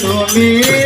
তুমি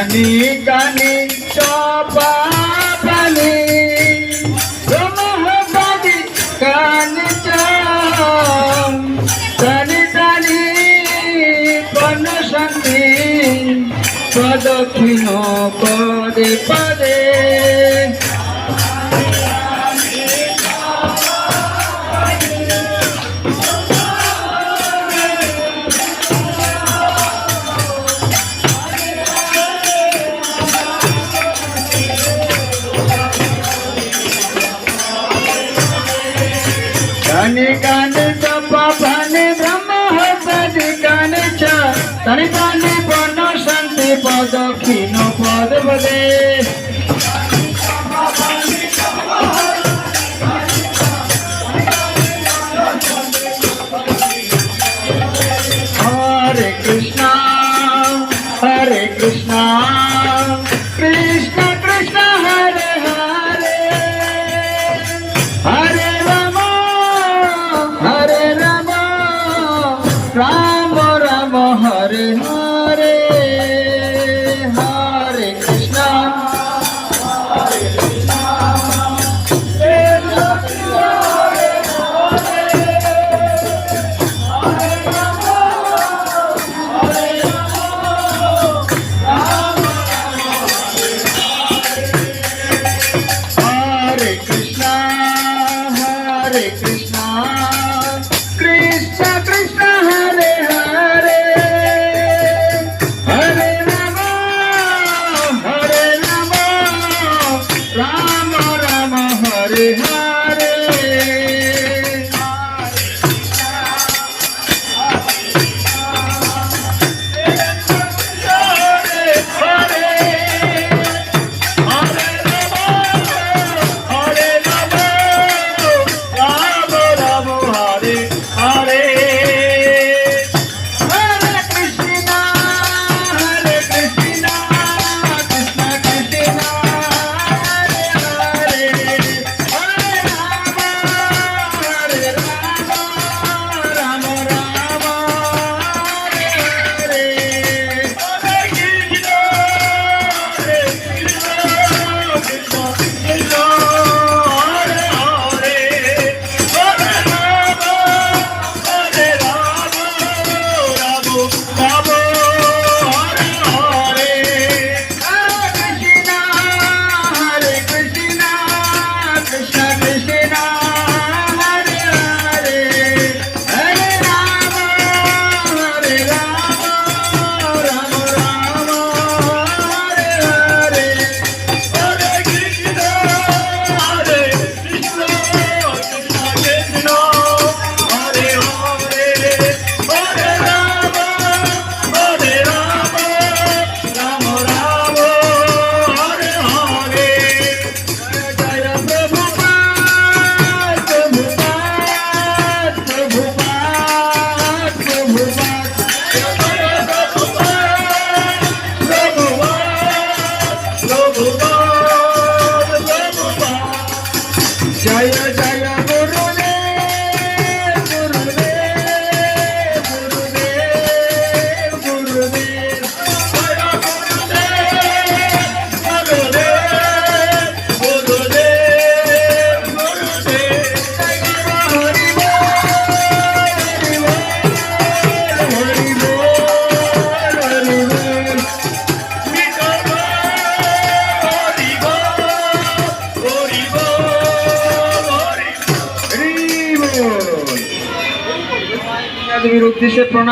গানি গানি চপা গানি। রোমহবাদি গানি গানি কোন প্রদক্ষিণ পদে পদে। ધનિકાન સપાન બ્રહ્મ સદિકાન છ ધનિકાન પણ શાંતિ પદ ખીનો પદ વધે. দেশে প্রণাম